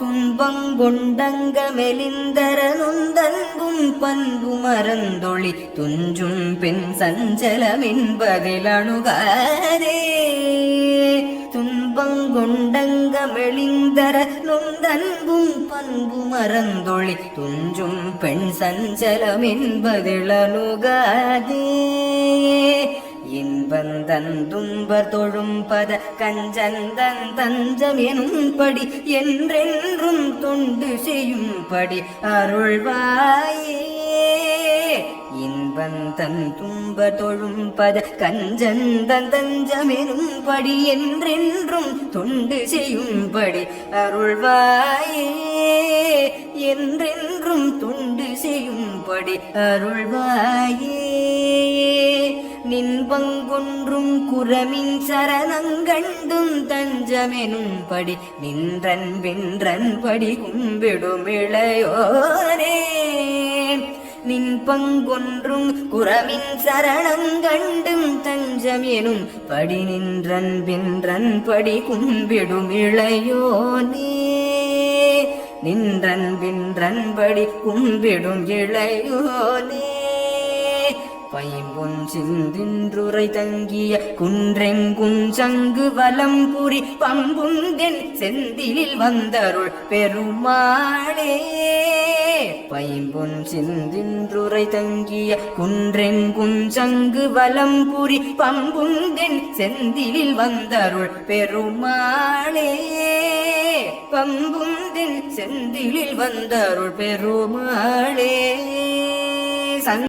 துன்பம் கொண்டங்க மெலிந்தரனுந்தன்பும் பண்பு மறந்தொழி துஞ்சும் பின் சஞ்சலம் என்பதில் அணுகாதே. துன்பங்கொண்டங்க மெலிந்தர நொந்தன்பும் பண்பு மறந்தொழி துஞ்சும் பெண் சஞ்சலம் என்பதில் அணுகாதே. இன்பந்தன் துன்பர் தொழும் கஞ்சந்தன் தஞ்சம் எனும்படி என்றென்றும் தொண்டு செய்யும்படி அருள்வாயே. இன்பந்தன் துன்ப தொழும் பத கஞ்சந்தன் தஞ்சம் எனும்படி என்றென்றும் தொண்டு செய்யும்படி அருள்வாயே. என்றென்றும் தொண்டு செய்யும்படி அருள்வாயே. நின்பங்கொன்றும் குரமின் சரணங்கண்டும் தஞ்சமெனும்படி நின்றன் வென்றன் படி கும்பிடுமிளையோரே நின் பங்கொன்றும் குரமின் சரணம் கண்டும் தஞ்சம் எனும் படி நின்றன் வென்றன் படி கும்பிடும் இளையோனே. நின்றன் வென்றன் படி கும்பிடும் இளையோனே. பைம்பொன் சிந்தின்றுரை தங்கிய குன்றெங்கும் சங்கு வலம் புரி பம்புந்தென் செந்திலில் வந்தருள் பெருமாளே. பைம்பொன் சிந்தின்றுரை தங்கிய குன்றெங்கும் சங்கு வலம் புரி பம்புந்தென் செந்திலில் வந்தருள் பெருமாளே. பம்புந்தென் செந்திலில் வந்தருள் பெருமாளே.